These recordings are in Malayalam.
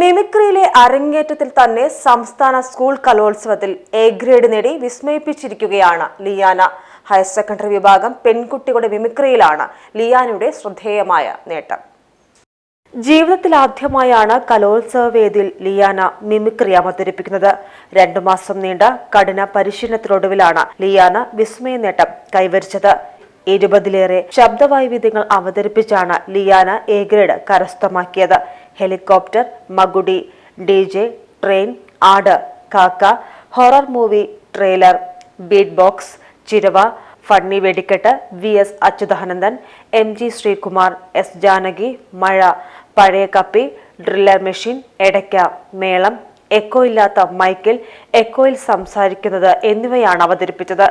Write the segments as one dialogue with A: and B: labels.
A: മിമിക്രിയിലെ അരങ്ങേറ്റത്തിൽ തന്നെ സംസ്ഥാന സ്കൂൾ കലോത്സവത്തിൽ എ ഗ്രേഡ് നേടി വിസ്മയിപ്പിച്ചിരിക്കുകയാണ് ലിയാന. ഹയർ സെക്കൻഡറി വിഭാഗം പെൺകുട്ടികളുടെ മിമിക്രിയിലാണ് ലിയാനയുടെ ശ്രദ്ധേയമായ നേട്ടം. ജീവിതത്തിൽ ആദ്യമായാണ് കലോത്സവ വേദിയിൽ ലിയാന മിമിക്രി അവതരിപ്പിക്കുന്നത്. രണ്ടു മാസം നീണ്ട കഠിന പരിശീലനത്തിനൊടുവിലാണ് ലിയാന വിസ്മയ നേട്ടം കൈവരിച്ചത്. ഇരുപതിലേറെ ശബ്ദവൈവിധ്യങ്ങൾ അവതരിപ്പിച്ചാണ് ലിയാന എ ഗ്രേഡ് കരസ്ഥമാക്കിയത്. ഹെലികോപ്റ്റർ മകുടി ഡി ജെ ട്രെയിൻ ആട് കാക്ക horror movie trailer beat box ചിരവ funny വെടിക്കെട്ട് V S Achuthanandan M G Sreekumar S Janaki മഴ പഴയ കപ്പി ഡ്രില്ലർ മെഷീൻ എടയ്ക്ക മേളം എക്കോ ഇല്ലാത്ത മൈക്കിൽ എക്കോയിൽ സംസാരിക്കുന്നത് എന്നിവയാണ് അവതരിപ്പിച്ചത്.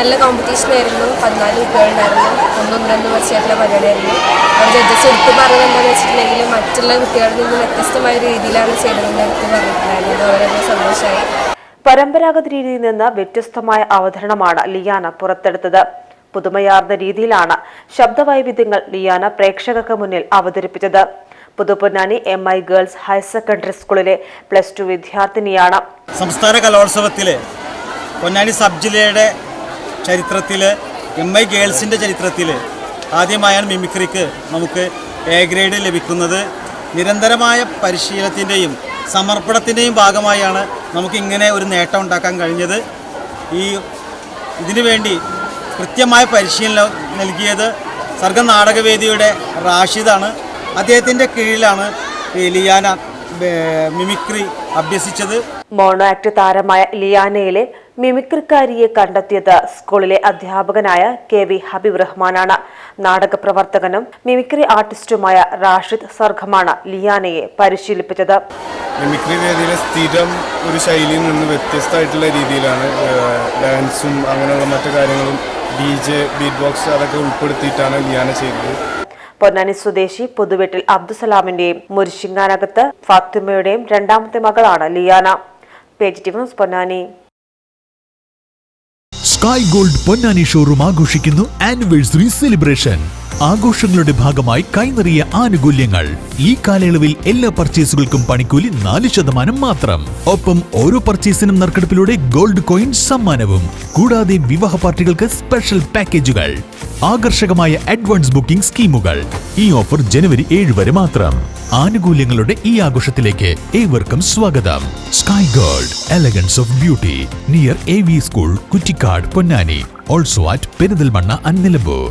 B: നല്ല കോമ്പറ്റീഷൻ ആയിരുന്നു. പതിനാല് കുട്ടികളുണ്ടായിരുന്നു. ഒന്നൊന്നൊന്ന് വർഷമായിട്ടുള്ള പരിപാടിയായിരുന്നു. അവർ ജഡ്ജസ് എടുത്ത് പറഞ്ഞത് എന്താണെന്ന് വെച്ചിട്ടുണ്ടെങ്കിൽ മറ്റുള്ള കുട്ടികളിൽ നിന്ന് വ്യത്യസ്തമായ രീതിയിലാണ് ചെയ്തതെന്ന് എടുത്ത് പറഞ്ഞിട്ടുണ്ടായിരുന്നത് വളരെ സന്തോഷമായി.
A: പരമ്പരാഗത രീതിയിൽ നിന്ന് വ്യത്യസ്തമായ അവതരണമാണ് ലിയാന പുറത്തെടുത്തത്. പുതുമയാർന്ന രീതിയിലാണ് ശബ്ദവൈവിധ്യങ്ങൾ ലിയാന പ്രേക്ഷകർക്ക് മുന്നിൽ അവതരിപ്പിച്ചത്. Puthuponnani M I girls higher secondary സ്കൂളിലെ പ്ലസ് ടു വിദ്യാർത്ഥിനിയാണ്.
C: സംസ്ഥാന കലോത്സവത്തിലെ പൊന്നാനി സബ് ജില്ലയുടെ ചരിത്രത്തിൽ എം ഐ ഗേൾസിന്റെ ചരിത്രത്തിൽ ആദ്യമായാണ് മിമിക്രിക്ക് നമുക്ക് എ ഗ്രേഡ് ലഭിക്കുന്നത്. നിരന്തരമായ പരിശീലനത്തിന്റെയും സമർപ്പണത്തിന്റെയും ഭാഗമായാണ് നമുക്കിങ്ങനെ ഒരു നേട്ടം ഉണ്ടാക്കാൻ കഴിഞ്ഞത്. ഈ ഇതിനു വേണ്ടി കൃത്യമായ പരിശീലനം നൽകിയത് സർഗ നാടകവേദിയുടെ റാഷിദാണ്. അദ്ദേഹത്തിന്റെ കീഴിലാണ് ലിയാന മിമിക്രി അഭ്യസിച്ചത്
A: മോണോ ആക്ട് താരമായ ലിയാനയിലെ മിമിക്രിക്കാരിയെ കണ്ടെത്തിയത് സ്കൂളിലെ അധ്യാപകനായ കെ വി ഹബീബ് റഹ്മാനാണ്. നാടക പ്രവർത്തകനും മിമിക്രി ആർട്ടിസ്റ്റുമായ റാഷിദ് സർഗമാണ് ലിയാനയെ പരിശീലിപ്പിച്ചത്.
D: മിമിക്രി വേദിയിലെ സ്ഥിരം ഒരു ശൈലിയിൽ നിന്ന് വ്യത്യസ്തമായിട്ടുള്ള രീതിയിലാണ് ഡാൻസും അങ്ങനെയുള്ള മറ്റു കാര്യങ്ങളും ഡി ജെ ബീറ്റ് ബോക്സ് അതൊക്കെ ഉൾപ്പെടുത്തിയിട്ടാണ് ലിയാന ചെയ്തത്.
A: പൊന്നാനി സ്വദേശി പുതുവെട്ടിൽ അബ്ദുസലാമിന്റെയും മുരിശിങ്ങാനകത്ത് ഫാത്തിമയുടെയും രണ്ടാമത്തെ മകളാണ് Liyana. Page T Ponnani.
E: Sky gold Ponnani showroom ആഘോഷിക്കുന്നു ആനിവേഴ്സറി സെലിബ്രേഷൻ ആഘോഷങ്ങളുടെ ഭാഗമായി കൈനിറിയ ആനുകൂല്യങ്ങൾ. ഈ കാലയളവിൽ എല്ലാ പർച്ചേസുകൾക്കും പണിക്കൂലി നാല് ശതമാനം മാത്രം. ഒപ്പം ഓരോ പർച്ചേസിനും നറുക്കെടുപ്പിലൂടെ ഗോൾഡ് കോയിൻ സമ്മാനവും. കൂടാതെ വിവാഹ പാർട്ടികൾക്ക് സ്പെഷ്യൽ പാക്കേജുകൾ ആകർഷകമായ അഡ്വാൻസ് ബുക്കിംഗ് സ്കീമുകൾ. ഈ ഓഫർ ജനുവരി ഏഴ് വരെ മാത്രം. ആനുകൂല്യങ്ങളുടെ ഈ ആഘോഷത്തിലേക്ക് ഏവർക്കും സ്വാഗതം. Sky gold elegance of beauty near A V school Kuttikkad. Ponnani also at Perinthalmanna and Nilambur